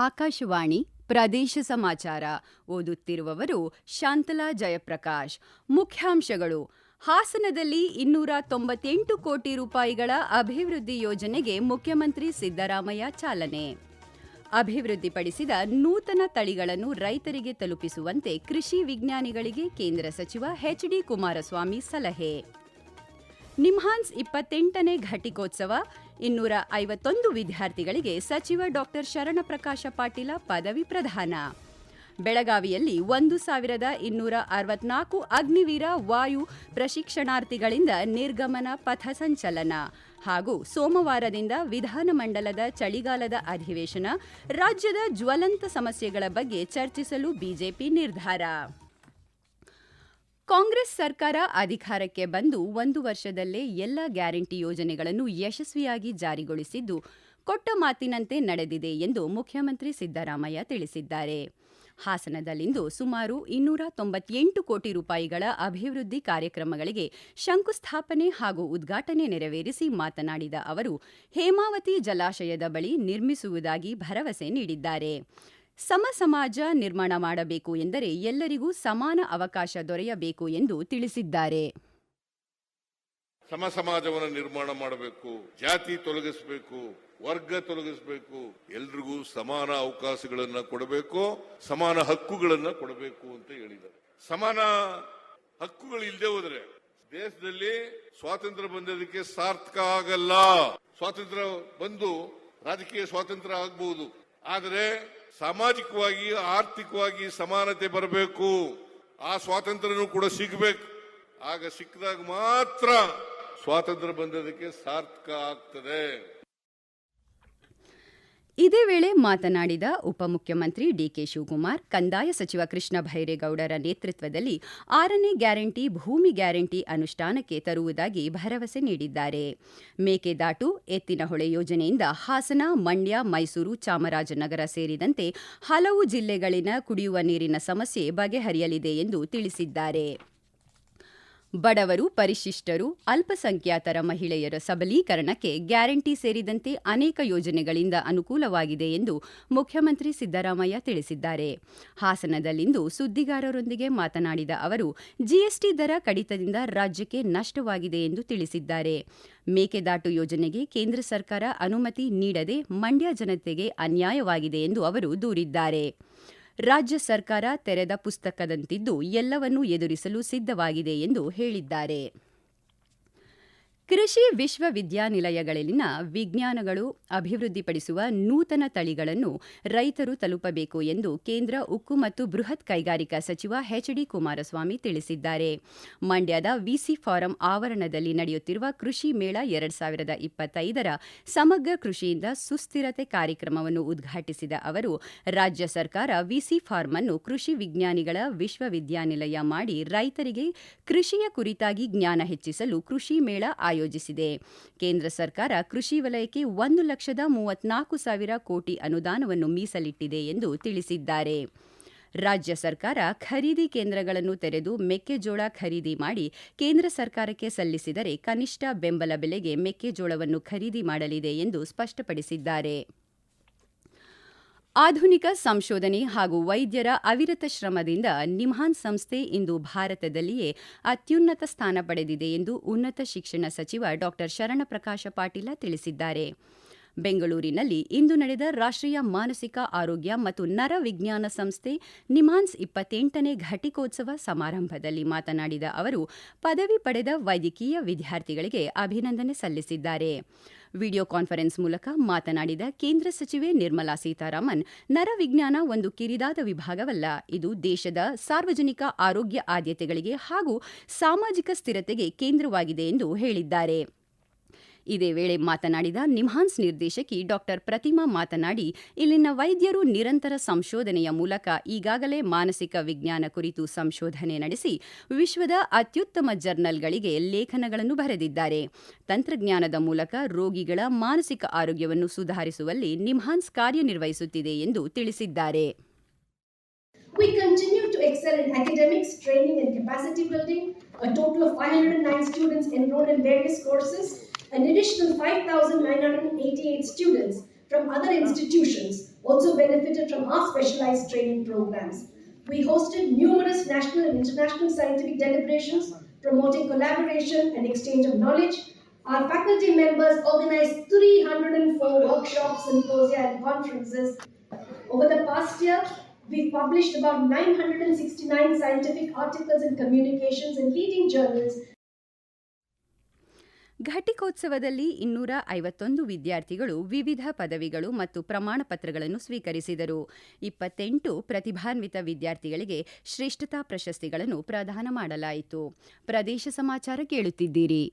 ಆಕಾಶವಾಣಿ ಪ್ರದೇಶ ಸಮಾಚಾರ ಓದುತ್ತಿರುವವರು ಶಾಂತಲಾ ಜಯಪ್ರಕಾಶ್. ಮುಖ್ಯಾಂಶಗಳು. ಹಾಸನದಲ್ಲಿ ಇನ್ನೂರ ತೊಂಬತ್ತೆಂಟು ಕೋಟಿ ರೂಪಾಯಿಗಳ ಅಭಿವೃದ್ಧಿ ಯೋಜನೆಗೆ ಮುಖ್ಯಮಂತ್ರಿ ಸಿದ್ದರಾಮಯ್ಯ ಚಾಲನೆ. ಅಭಿವೃದ್ಧಿಪಡಿಸಿದ ನೂತನ ತಳಿಗಳನ್ನು ರೈತರಿಗೆ ತಲುಪಿಸುವಂತೆ ಕೃಷಿ ವಿಜ್ಞಾನಿಗಳಿಗೆ ಕೇಂದ್ರ ಸಚಿವ ಎಚ್ಡಿ ಕುಮಾರಸ್ವಾಮಿ ಸಲಹೆ. ನಿಮ್ಹಾನ್ಸ್ ಇಪ್ಪತ್ತೆಂಟನೇ ಘಟಿಕೋತ್ಸವ ಇನ್ನೂರ ಐವತ್ತೊಂದು ವಿದ್ಯಾರ್ಥಿಗಳಿಗೆ ಸಚಿವ ಡಾಕ್ಟರ್ ಶರಣಪ್ರಕಾಶ ಪಾಟೀಲ ಪದವಿ ಪ್ರದಾನ. ಬೆಳಗಾವಿಯಲ್ಲಿ ಒಂದು ಸಾವಿರದ ಇನ್ನೂರ ಅರವತ್ನಾಲ್ಕು ಅಗ್ನಿವೀರ ವಾಯು ಪ್ರಶಿಕ್ಷಣಾರ್ಥಿಗಳಿಂದ ನಿರ್ಗಮನ ಪಥಸಂಚಲನ ಹಾಗೂ ಸೋಮವಾರದಿಂದ ವಿಧಾನಮಂಡಲದ ಚಳಿಗಾಲದ ಅಧಿವೇಶನ, ರಾಜ್ಯದ ಜ್ವಲಂತ ಸಮಸ್ಯೆಗಳ ಬಗ್ಗೆ ಚರ್ಚಿಸಲು ಬಿಜೆಪಿ ನಿರ್ಧಾರ. ಕಾಂಗ್ರೆಸ್ ಸರ್ಕಾರ ಅಧಿಕಾರಕ್ಕೆ ಬಂದು ಒಂದು ವರ್ಷದಲ್ಲೇ ಎಲ್ಲ ಗ್ಯಾರಂಟಿ ಯೋಜನೆಗಳನ್ನು ಯಶಸ್ವಿಯಾಗಿ ಜಾರಿಗೊಳಿಸಿದ್ದು, ಕೊಟ್ಟ ಮಾತಿನಂತೆ ನಡೆದಿದೆ ಎಂದು ಮುಖ್ಯಮಂತ್ರಿ ಸಿದ್ದರಾಮಯ್ಯ ತಿಳಿಸಿದ್ದಾರೆ. ಹಾಸನದಲ್ಲಿಂದು ಸುಮಾರು ಇನ್ನೂರ ತೊಂಬತ್ತೆಂಟು ಕೋಟಿ ರೂಪಾಯಿಗಳ ಅಭಿವೃದ್ಧಿ ಕಾರ್ಯಕ್ರಮಗಳಿಗೆ ಶಂಕುಸ್ಥಾಪನೆ ಹಾಗೂ ಉದ್ಘಾಟನೆ ನೆರವೇರಿಸಿ ಮಾತನಾಡಿದ ಅವರು, ಹೇಮಾವತಿ ಜಲಾಶಯದ ಬಳಿ ನಿರ್ಮಿಸುವುದಾಗಿ ಭರವಸೆ ನೀಡಿದ್ದಾರೆ. ಸಮ ಸಮಾಜ ನಿರ್ಮಾಣ ಮಾಡಬೇಕು ಎಂದರೆ ಎಲ್ಲರಿಗೂ ಸಮಾನ ಅವಕಾಶ ದೊರೆಯಬೇಕು ಎಂದು ತಿಳಿಸಿದ್ದಾರೆ. ಸಮ ಸಮಾಜವನ್ನು ನಿರ್ಮಾಣ ಮಾಡಬೇಕು, ಜಾತಿ ತೊಲಗಿಸಬೇಕು, ವರ್ಗ ತೊಲಗಿಸಬೇಕು, ಎಲ್ರಿಗೂ ಸಮಾನ ಅವಕಾಶಗಳನ್ನ ಕೊಡಬೇಕು, ಸಮಾನ ಹಕ್ಕುಗಳನ್ನ ಕೊಡಬೇಕು ಅಂತ ಹೇಳಿದ್ದಾರೆ. ಸಮಾನ ಹಕ್ಕುಗಳು ಇಲ್ಲದೆ ಹೋದ್ರೆ ದೇಶದಲ್ಲಿ ಸ್ವಾತಂತ್ರ್ಯ ಬಂದದಕ್ಕೆ ಸಾರ್ಥಕ ಆಗಲ್ಲ. ಸ್ವಾತಂತ್ರ್ಯ ಬಂದು ರಾಜಕೀಯ ಸ್ವಾತಂತ್ರ್ಯ ಆಗಬಹುದು ಆದರೆ ಸಾಮಾಜಿಕವಾಗಿ, ಆರ್ಥಿಕವಾಗಿ ಸಮಾನತೆ ಬರಬೇಕು. ಆ ಸ್ವಾತಂತ್ರ್ಯನೂ ಕೂಡ ಸಿಗಬೇಕು. ಆಗ ಸಿಕ್ಕಿದಾಗ ಮಾತ್ರ ಸ್ವಾತಂತ್ರ್ಯ ಬಂದದಕ್ಕೆ ಸಾರ್ಥಕ ಆಗ್ತದೆ. ಇದೇ ವೇಳೆ ಮಾತನಾಡಿದ ಉಪಮುಖ್ಯಮಂತ್ರಿ ಡಿಕೆ ಶಿವಕುಮಾರ್, ಕಂದಾಯ ಸಚಿವ ಕೃಷ್ಣ ಭೈರೇಗೌಡರ ನೇತೃತ್ವದಲ್ಲಿ ಆರನೇ ಗ್ಯಾರಂಟಿ ಭೂಮಿ ಗ್ಯಾರಂಟಿ ಅನುಷ್ಠಾನಕ್ಕೆ ತರುವುದಾಗಿ ಭರವಸೆ ನೀಡಿದ್ದಾರೆ. ಮೇಕೆದಾಟು, ಎತ್ತಿನಹೊಳೆ ಯೋಜನೆಯಿಂದ ಹಾಸನ, ಮಂಡ್ಯ, ಮೈಸೂರು, ಚಾಮರಾಜನಗರ ಸೇರಿದಂತೆ ಹಲವು ಜಿಲ್ಲೆಗಳಿನ ಕುಡಿಯುವ ನೀರಿನ ಸಮಸ್ಯೆ ಬಗೆಹರಿಯಲಿದೆ ಎಂದು ತಿಳಿಸಿದ್ದಾರೆ. ಬಡವರು, ಪರಿಶಿಷ್ಟರು, ಅಲ್ಪಸಂಖ್ಯಾತರ ಮಹಿಳೆಯರ ಸಬಲೀಕರಣಕ್ಕೆ ಗ್ಯಾರಂಟಿ ಸೇರಿದಂತೆ ಅನೇಕ ಯೋಜನೆಗಳಿಂದ ಅನುಕೂಲವಾಗಿದೆ ಎಂದು ಮುಖ್ಯಮಂತ್ರಿ ಸಿದ್ದರಾಮಯ್ಯ ತಿಳಿಸಿದ್ದಾರೆ. ಹಾಸನದಲ್ಲಿಂದು ಸುದ್ದಿಗಾರರೊಂದಿಗೆ ಮಾತನಾಡಿದ ಅವರು ಜಿಎಸ್ಟಿ ದರ ಕಡಿತದಿಂದ ರಾಜ್ಯಕ್ಕೆ ನಷ್ಟವಾಗಿದೆ ಎಂದು ತಿಳಿಸಿದ್ದಾರೆ. ಮೇಕೆದಾಟು ಯೋಜನೆಗೆ ಕೇಂದ್ರ ಸರ್ಕಾರ ಅನುಮತಿ ನೀಡದೆ ಮಂಡ್ಯ ಜನತೆಗೆ ಅನ್ಯಾಯವಾಗಿದೆ ಎಂದು ಅವರು ದೂರಿದ್ದಾರೆ. ರಾಜ್ಯ ಸರ್ಕಾರ ತೆರೆದ ಪುಸ್ತಕದಂತಿದ್ದು ಎಲ್ಲವನ್ನೂ ಎದುರಿಸಲು ಸಿದ್ಧವಾಗಿದೆ ಎಂದು ಹೇಳಿದ್ದಾರೆ. ಕೃಷಿ ವಿಶ್ವವಿದ್ಯಾನಿಲಯಗಳಲ್ಲಿನ ವಿಜ್ಞಾನಗಳು ಅಭಿವೃದ್ಧಿಪಡಿಸುವ ನೂತನ ತಳಿಗಳನ್ನು ರೈತರು ತಲುಪಬೇಕು ಎಂದು ಕೇಂದ್ರ ಉಕ್ಕು ಮತ್ತು ಬೃಹತ್ ಕೈಗಾರಿಕಾ ಸಚಿವ ಎಚ್ಡಿ ಕುಮಾರಸ್ವಾಮಿ ತಿಳಿಸಿದ್ದಾರೆ. ಮಂಡ್ಯದ ವಿಸಿ ಫಾರಂ ಆವರಣದಲ್ಲಿ ನಡೆಯುತ್ತಿರುವ ಕೃಷಿ ಮೇಳ ಎರಡ್ ಸಾವಿರದ ಇಪ್ಪತ್ತೈದರ ಸಮಗ್ರ ಕೃಷಿಯಿಂದ ಸುಸ್ಥಿರತೆ ಕಾರ್ಯಕ್ರಮವನ್ನು ಉದ್ಘಾಟಿಸಿದ ಅವರು, ರಾಜ್ಯ ಸರ್ಕಾರ ವಿಸಿ ಫಾರ್ಮ್ ಅನ್ನು ಕೃಷಿ ವಿಜ್ಞಾನಿಗಳ ವಿಶ್ವವಿದ್ಯಾನಿಲಯ ಮಾಡಿ ರೈತರಿಗೆ ಕೃಷಿಯ ಕುರಿತಾಗಿ ಜ್ಞಾನ ಹೆಚ್ಚಿಸಲು ಕೃಷಿ ಮೇಳ ಆಯೋಜಿಸಿದೆ ಕೇಂದ್ರ ಸರ್ಕಾರ ಕೃಷಿ ವಲಯಕ್ಕೆ ಒಂದು ಲಕ್ಷದ ಮೂವತ್ನಾಲ್ಕು ಸಾವಿರ ಕೋಟಿ ಅನುದಾನವನ್ನು ಮೀಸಲಿಟ್ಟಿದೆ ಎಂದು ತಿಳಿಸಿದ್ದಾರೆ. ರಾಜ್ಯ ಸರ್ಕಾರ ಖರೀದಿ ಕೇಂದ್ರಗಳನ್ನು ತೆರೆದು ಮೆಕ್ಕೆಜೋಳ ಖರೀದಿ ಮಾಡಿ ಕೇಂದ್ರ ಸರ್ಕಾರಕ್ಕೆ ಸಲ್ಲಿಸಿದರೆ ಕನಿಷ್ಠ ಬೆಂಬಲ ಬೆಲೆಗೆ ಮೆಕ್ಕೆಜೋಳವನ್ನು ಖರೀದಿ ಮಾಡಲಿದೆ ಎಂದು ಸ್ಪಷ್ಟಪಡಿಸಿದ್ದಾರೆ. ಆಧುನಿಕ ಸಂಶೋಧನೆ ಹಾಗೂ ವೈದ್ಯರ ಅವಿರತ ಶ್ರಮದಿಂದ ನಿಮ್ಹಾನ್ ಸಂಸ್ಥೆ ಇಂದು ಭಾರತದಲ್ಲಿಯೇ ಅತ್ಯುನ್ನತ ಸ್ಥಾನ ಪಡೆದಿದೆ ಎಂದು ಉನ್ನತ ಶಿಕ್ಷಣ ಸಚಿವ ಡಾ. ಶರಣಪ್ರಕಾಶ ಪಾಟೀಲ ತಿಳಿಸಿದ್ದಾರೆ. ಬೆಂಗಳೂರಿನಲ್ಲಿ ಇಂದು ನಡೆದ ರಾಷ್ಟ್ರೀಯ ಮಾನಸಿಕ ಆರೋಗ್ಯ ಮತ್ತು ನರ ವಿಜ್ಞಾನ ಸಂಸ್ಥೆ ನಿಮಾನ್ಸ್ ಇಪ್ಪತ್ತೆಂಟನೇ ಘಟಿಕೋತ್ಸವ ಸಮಾರಂಭದಲ್ಲಿ ಮಾತನಾಡಿದ ಅವರು, ಪದವಿ ಪಡೆದ ವೈದ್ಯಕೀಯ ವಿದ್ಯಾರ್ಥಿಗಳಿಗೆ ಅಭಿನಂದನೆ ಸಲ್ಲಿಸಿದ್ದಾರೆ. ವಿಡಿಯೋ ಕಾನ್ಫರೆನ್ಸ್ ಮೂಲಕ ಮಾತನಾಡಿದ ಕೇಂದ್ರ ಸಚಿವೆ ನಿರ್ಮಲಾ ಸೀತಾರಾಮನ್ ನರವಿಜ್ಞಾನ ಒಂದು ಕಿರಿದಾದ ವಿಭಾಗವಲ್ಲ, ಇದು ದೇಶದ ಸಾರ್ವಜನಿಕ ಆರೋಗ್ಯ ಆದ್ಯತೆಗಳಿಗೆ ಹಾಗೂ ಸಾಮಾಜಿಕ ಸ್ಥಿರತೆಗೆ ಕೇಂದ್ರವಾಗಿದೆ ಎಂದು ಹೇಳಿದ್ದಾರೆ. ಇದೇ ವೇಳೆ ಮಾತನಾಡಿದ ನಿಮ್ಹಾನ್ಸ್ ನಿರ್ದೇಶಕಿ ಡಾಕ್ಟರ್ ಪ್ರತಿಮಾ ಮಾತನಾಡಿ ಇಲ್ಲಿನ ವೈದ್ಯರು ನಿರಂತರ ಸಂಶೋಧನೆಯ ಮೂಲಕ ಈಗಾಗಲೇ ಮಾನಸಿಕ ವಿಜ್ಞಾನ ಕುರಿತು ಸಂಶೋಧನೆ ನಡೆಸಿ ವಿಶ್ವದ ಅತ್ಯುತ್ತಮ ಜರ್ನಲ್ಗಳಿಗೆ ಲೇಖನಗಳನ್ನು ಬರೆದಿದ್ದಾರೆ ತಂತ್ರಜ್ಞಾನದ ಮೂಲಕ ರೋಗಿಗಳ ಮಾನಸಿಕ ಆರೋಗ್ಯವನ್ನು ಸುಧಾರಿಸುವಲ್ಲಿ ನಿಮ್ಹಾನ್ಸ್ ಕಾರ್ಯನಿರ್ವಹಿಸುತ್ತಿದೆ ಎಂದು ತಿಳಿಸಿದ್ದಾರೆ We continue to excel in academics, training, and capacity building. A total of 509 students enrolled in various courses. An additional 5,988 students from other institutions also benefited from our specialized training programs. We hosted numerous national and international scientific deliberations promoting collaboration and exchange of knowledge. Our faculty members organized 304 workshops, symposia, and conferences. Over the past year, we've published about 969 scientific articles and communications in leading journals ಘಟಿಕೋತ್ಸವದಲ್ಲಿ ಇನ್ನೂರ ಐವತ್ತೊಂದು ವಿದ್ಯಾರ್ಥಿಗಳು ವಿವಿಧ ಪದವಿಗಳು ಮತ್ತು ಪ್ರಮಾಣ ಪತ್ರಗಳನ್ನು ಸ್ವೀಕರಿಸಿದರು. ಇಪ್ಪತ್ತೆಂಟು ಪ್ರತಿಭಾನ್ವಿತ ವಿದ್ಯಾರ್ಥಿಗಳಿಗೆ ಶ್ರೇಷ್ಠತಾ ಪ್ರಶಸ್ತಿಗಳನ್ನು ಪ್ರದಾನ ಮಾಡಲಾಯಿತು. ಪ್ರದೇಶ ಸಮಾಚಾರ ಕೇಳುತ್ತಿದ್ದೀರಿ.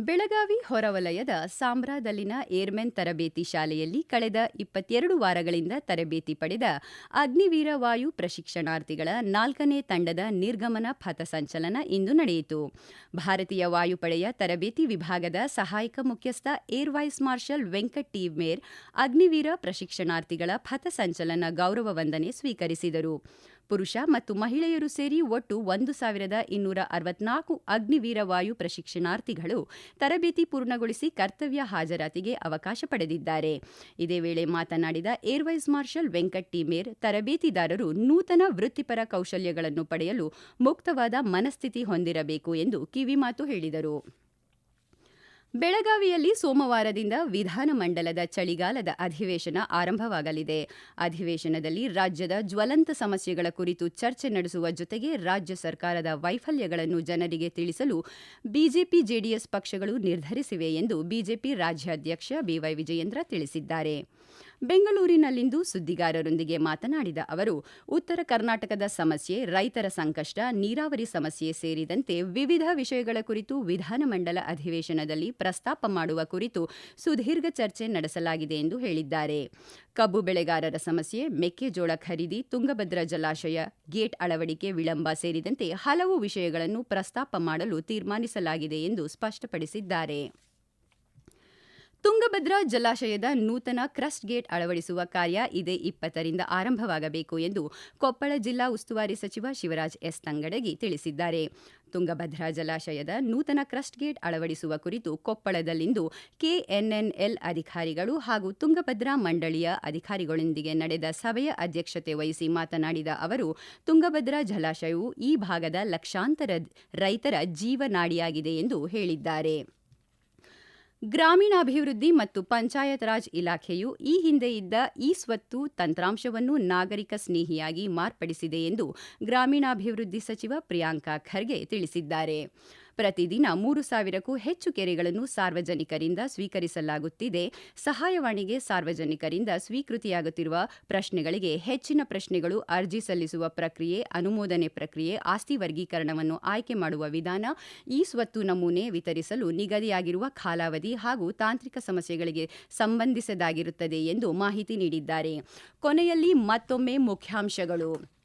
ಬೆಳಗಾವಿ ಹೊರವಲಯದ ಸಾಂಬ್ರಾದಲ್ಲಿನ ಏರ್ಮೆನ್ ತರಬೇತಿ ಶಾಲೆಯಲ್ಲಿ ಕಳೆದ ಇಪ್ಪತ್ತೆರಡು ವಾರಗಳಿಂದ ತರಬೇತಿ ಪಡೆದ ಅಗ್ನಿವೀರ ವಾಯು ಪ್ರಶಿಕ್ಷಣಾರ್ಥಿಗಳ ನಾಲ್ಕನೇ ತಂಡದ ನಿರ್ಗಮನ ಪಥಸಂಚಲನ ಇಂದು ನಡೆಯಿತು. ಭಾರತೀಯ ವಾಯುಪಡೆಯ ತರಬೇತಿ ವಿಭಾಗದ ಸಹಾಯಕ ಮುಖ್ಯಸ್ಥ ಏರ್ ವೈಸ್ ಮಾರ್ಷಲ್ ವೆಂಕಟ್ ಮೇರ್ ಅಗ್ನಿವೀರ ಪ್ರಶಿಕ್ಷಣಾರ್ಥಿಗಳ ಪಥಸಂಚಲನ ಗೌರವ ವಂದನೆ ಸ್ವೀಕರಿಸಿದರು. ಪುರುಷ ಮತ್ತು ಮಹಿಳೆಯರು ಸೇರಿ ಒಟ್ಟು ಒಂದು ಸಾವಿರದ ಇನ್ನೂರ ಅರವತ್ನಾಲ್ಕು ಅಗ್ನಿವೀರ ವಾಯು ಪ್ರಶಿಕ್ಷಣಾರ್ಥಿಗಳು ತರಬೇತಿ ಪೂರ್ಣಗೊಳಿಸಿ ಕರ್ತವ್ಯ ಹಾಜರಾತಿಗೆ ಅವಕಾಶ ಪಡೆದಿದ್ದಾರೆ. ಇದೇ ವೇಳೆ ಮಾತನಾಡಿದ ಏರ್ವೈಸ್ ಮಾರ್ಷಲ್ ವೆಂಕಟ್ ಟಿಮೇರ್ ತರಬೇತಿದಾರರು ನೂತನ ವೃತ್ತಿಪರ ಕೌಶಲ್ಯಗಳನ್ನು ಪಡೆಯಲು ಮುಕ್ತವಾದ ಮನಸ್ಥಿತಿ ಹೊಂದಿರಬೇಕು ಎಂದು ಕಿವಿಮಾತು ಹೇಳಿದರು. ಬೆಳಗಾವಿಯಲ್ಲಿ ಸೋಮವಾರದಿಂದ ವಿಧಾನಮಂಡಲದ ಚಳಿಗಾಲದ ಅಧಿವೇಶನ ಆರಂಭವಾಗಲಿದೆ. ಅಧಿವೇಶನದಲ್ಲಿ ರಾಜ್ಯದ ಜ್ವಲಂತ ಸಮಸ್ಯೆಗಳ ಕುರಿತು ಚರ್ಚೆ ನಡೆಸುವ ಜೊತೆಗೆ ರಾಜ್ಯ ಸರ್ಕಾರದ ವೈಫಲ್ಯಗಳನ್ನು ಜನರಿಗೆ ತಿಳಿಸಲು ಬಿಜೆಪಿ, ಜೆಡಿಎಸ್ ಪಕ್ಷಗಳು ನಿರ್ಧರಿಸಿವೆ ಎಂದು ಬಿಜೆಪಿ ರಾಜ್ಯಾಧ್ಯಕ್ಷ ಬಿವೈ ವಿಜಯೇಂದ್ರ ತಿಳಿಸಿದ್ದಾರೆ. ಬೆಂಗಳೂರಿನಲ್ಲಿಂದು ಸುದ್ದಿಗಾರರೊಂದಿಗೆ ಮಾತನಾಡಿದ ಅವರು, ಉತ್ತರ ಕರ್ನಾಟಕದ ಸಮಸ್ಯೆ, ರೈತರ ಸಂಕಷ್ಟ, ನೀರಾವರಿ ಸಮಸ್ಯೆ ಸೇರಿದಂತೆ ವಿವಿಧ ವಿಷಯಗಳ ಕುರಿತು ವಿಧಾನಮಂಡಲ ಅಧಿವೇಶನದಲ್ಲಿ ಪ್ರಸ್ತಾಪ ಮಾಡುವ ಕುರಿತು ಸುದೀರ್ಘ ಚರ್ಚೆ ನಡೆಸಲಾಗಿದೆ ಎಂದು ಹೇಳಿದ್ದಾರೆ. ಕಬ್ಬು ಬೆಳೆಗಾರರ ಸಮಸ್ಯೆ, ಮೆಕ್ಕೆಜೋಳ ಖರೀದಿ, ತುಂಗಭದ್ರಾ ಜಲಾಶಯ, ಗೇಟ್ ಅಳವಡಿಕೆ ವಿಳಂಬ ಸೇರಿದಂತೆ ಹಲವು ವಿಷಯಗಳನ್ನು ಪ್ರಸ್ತಾಪ ಮಾಡಲು ತೀರ್ಮಾನಿಸಲಾಗಿದೆ ಎಂದು ಸ್ಪಷ್ಟಪಡಿಸಿದ್ದಾರೆ. ತುಂಗಭದ್ರಾ ಜಲಾಶಯದ ನೂತನ ಕ್ರಸ್ಟ್ ಗೇಟ್ ಅಳವಡಿಸುವ ಕಾರ್ಯ ಇದೇ ಇಪ್ಪತ್ತರಿಂದ ಆರಂಭವಾಗಬೇಕು ಎಂದು ಕೊಪ್ಪಳ ಜಿಲ್ಲಾ ಉಸ್ತುವಾರಿ ಸಚಿವ ಶಿವರಾಜ್ ಎಸ್ ತಂಗಡಗಿ ತಿಳಿಸಿದ್ದಾರೆ. ತುಂಗಭದ್ರಾ ಜಲಾಶಯದ ನೂತನ ಕ್ರಸ್ಟ್ ಗೇಟ್ ಅಳವಡಿಸುವ ಕುರಿತು ಕೊಪ್ಪಳದಲ್ಲಿಂದು ಕೆಎನ್ಎನ್ಎಲ್ ಅಧಿಕಾರಿಗಳು ಹಾಗೂ ತುಂಗಭದ್ರಾ ಮಂಡಳಿಯ ಅಧಿಕಾರಿಗಳೊಂದಿಗೆ ನಡೆದ ಸಭೆಯ ಅಧ್ಯಕ್ಷತೆ ವಹಿಸಿ ಮಾತನಾಡಿದ ಅವರು, ತುಂಗಭದ್ರಾ ಜಲಾಶಯವು ಈ ಭಾಗದ ಲಕ್ಷಾಂತರ ರೈತರ ಜೀವನಾಡಿಯಾಗಿದೆ ಎಂದು ಹೇಳಿದ್ದಾರೆ. ಗ್ರಾಮೀಣಾಭಿವೃದ್ಧಿ ಮತ್ತು ಪಂಚಾಯತ್ ರಾಜ್ ಇಲಾಖೆಯು ಈ ಹಿಂದೆ ಇದ್ದ ಈ ಸ್ವತ್ತು ತಂತ್ರಾಂಶವನ್ನು ನಾಗರಿಕ ಸ್ನೇಹಿಯಾಗಿ ಮಾರ್ಪಡಿಸಿದೆ ಎಂದು ಗ್ರಾಮೀಣಾಭಿವೃದ್ಧಿ ಸಚಿವ ಪ್ರಿಯಾಂಕಾ ಖರ್ಗೆ ತಿಳಿಸಿದ್ದಾರೆ. ಪ್ರತಿದಿನ ಮೂರು ಸಾವಿರಕ್ಕೂ ಹೆಚ್ಚು ಕೆರೆಗಳನ್ನು ಸಾರ್ವಜನಿಕರಿಂದ ಸ್ವೀಕರಿಸಲಾಗುತ್ತಿದೆ. ಸಹಾಯವಾಣಿಗೆ ಸಾರ್ವಜನಿಕರಿಂದ ಸ್ವೀಕೃತಿಯಾಗುತ್ತಿರುವ ಪ್ರಶ್ನೆಗಳಿಗೆ ಹೆಚ್ಚಿನ ಪ್ರಶ್ನೆಗಳು ಅರ್ಜಿ ಸಲ್ಲಿಸುವ ಪ್ರಕ್ರಿಯೆ, ಅನುಮೋದನೆ ಪ್ರಕ್ರಿಯೆ, ಆಸ್ತಿ ವರ್ಗೀಕರಣವನ್ನು ಆಯ್ಕೆ ಮಾಡುವ ವಿಧಾನ, ಈ ಸ್ವತ್ತು ನಮೂನೆ ವಿತರಿಸಲು ನಿಗದಿಯಾಗಿರುವ ಕಾಲಾವಧಿ ಹಾಗೂ ತಾಂತ್ರಿಕ ಸಮಸ್ಯೆಗಳಿಗೆ ಸಂಬಂಧಿಸಿದಾಗಿರುತ್ತದೆ ಎಂದು ಮಾಹಿತಿ ನೀಡಿದ್ದಾರೆ. ಕೊನೆಯಲ್ಲಿ ಮತ್ತೊಮ್ಮೆ ಮುಖ್ಯಾಂಶಗಳು.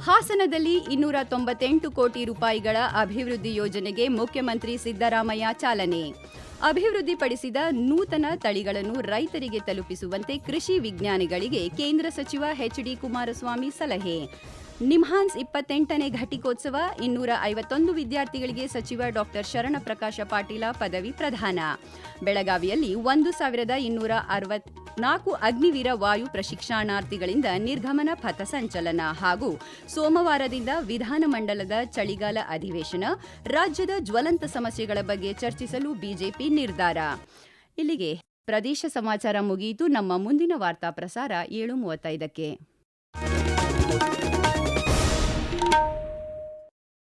ಹಾಸನದಲ್ಲಿ ಇನ್ನೂರ ತೊಂಬತ್ತೆಂಟು ಕೋಟಿ ರೂಪಾಯಿಗಳ ಅಭಿವೃದ್ಧಿ ಯೋಜನೆಗೆ ಮುಖ್ಯಮಂತ್ರಿ ಸಿದ್ದರಾಮಯ್ಯ ಚಾಲನೆ. ಅಭಿವೃದ್ಧಿಪಡಿಸಿದ ನೂತನ ತಳಿಗಳನ್ನು ರೈತರಿಗೆ ತಲುಪಿಸುವಂತೆ ಕೃಷಿ ವಿಜ್ಞಾನಿಗಳಿಗೆ ಕೇಂದ್ರ ಸಚಿವ ಎಚ್ಡಿ ಕುಮಾರಸ್ವಾಮಿ ಸಲಹೆ. ನಿಮ್ಹಾನ್ಸ್ ಇಪ್ಪತ್ತೆಂಟನೇ ಘಟಿಕೋತ್ಸವ, ಇನ್ನೂರ ಐವತ್ತೊಂದು ವಿದ್ಯಾರ್ಥಿಗಳಿಗೆ ಸಚಿವ ಡಾಕ್ಟರ್ ಶರಣಪ್ರಕಾಶ ಪಾಟೀಲ ಪದವಿ ಪ್ರದಾನ. ಬೆಳಗಾವಿಯಲ್ಲಿ ಒಂದು ಸಾವಿರದ ಇನ್ನೂರ ಅರವತ್ನಾಲ್ಕು ಅಗ್ನಿವೀರ ವಾಯು ಪ್ರಶಿಕ್ಷಣಾರ್ಥಿಗಳಿಂದ ನಿರ್ಗಮನ ಪಥಸಂಚಲನ ಹಾಗೂ ಸೋಮವಾರದಿಂದ ವಿಧಾನಮಂಡಲದ ಚಳಿಗಾಲ ಅಧಿವೇಶನ, ರಾಜ್ಯದ ಜ್ವಲಂತ ಸಮಸ್ಯೆಗಳ ಬಗ್ಗೆ ಚರ್ಚಿಸಲು ಬಿಜೆಪಿ ನಿರ್ಧಾರ. ಇಲ್ಲಿಗೆ ಪ್ರದೇಶ ಸಮಾಚಾರ ಮುಗಿಯಿತು. ನಮ್ಮ ಮುಂದಿನ ವಾರ್ತಾ ಪ್ರಸಾರ ಏಳು ಮೂವತ್ತೈದಕ್ಕೆ.